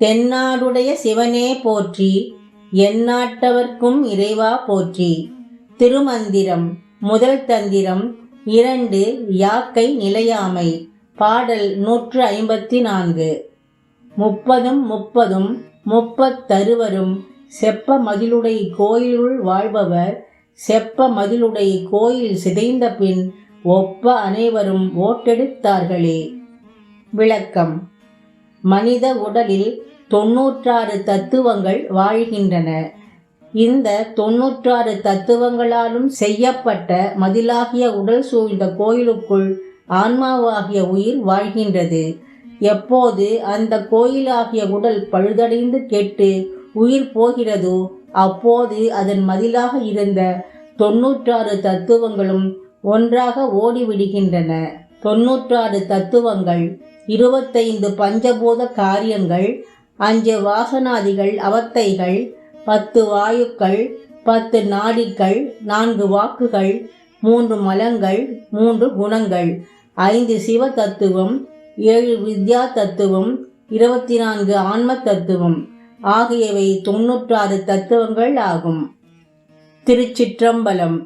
தென்னாடுடைய சிவனே போற்றி எந்நாட்டவர்க்கும் இறைவா போற்றி. திருமந்திரம் முதல் தந்திரம் இரண்டு யாக்கை நிலையாமை பாடல் நூற்று ஐம்பத்தி நான்கு. முப்பதும் முப்பதும் முப்பத்தருவரும் செப்ப மதிலுடைய கோயிலுள் வாழ்பவர் செப்ப மதிலுடைய கோயில் சிதைந்த பின் ஒப்ப அனைவரும் ஓட்டெடுத்தார்களே. விளக்கம் மனித உடலில் தொன்னூற்றாறு தத்துவங்கள் வாழ்கின்றன. இந்த தொன்னூற்றாறு தத்துவங்களாலும் செய்யப்பட்ட மதிலாகிய உடல் சூழ்ந்த கோயிலுக்குள் ஆன்மாவாகிய உயிர் வாழ்கின்றது. எப்போது அந்த கோயிலாகிய உடல் பழுதடைந்து கெட்டு உயிர் போகிறதோ அப்போது அதன் மதிலாக இருந்த தொன்னூற்றாறு தத்துவங்களும் ஒன்றாக ஓடிவிடுகின்றன. தொன்னூற்றாறு தத்துவங்கள் இருபத்தைந்து பஞ்சபூத காரியங்கள் அஞ்சு வாசனாதிகள் அவத்தைகள் பத்து வாயுக்கள் பத்து நாடிகள் நான்கு வாக்குகள் மூன்று மலங்கள் மூன்று குணங்கள் ஐந்து சிவ தத்துவம் ஏழு வித்யா தத்துவம் இருபத்தி நான்கு ஆன்ம தத்துவம் ஆகியவை தொன்னூற்றாறு தத்துவங்கள் ஆகும். திருச்சிற்றம்பலம்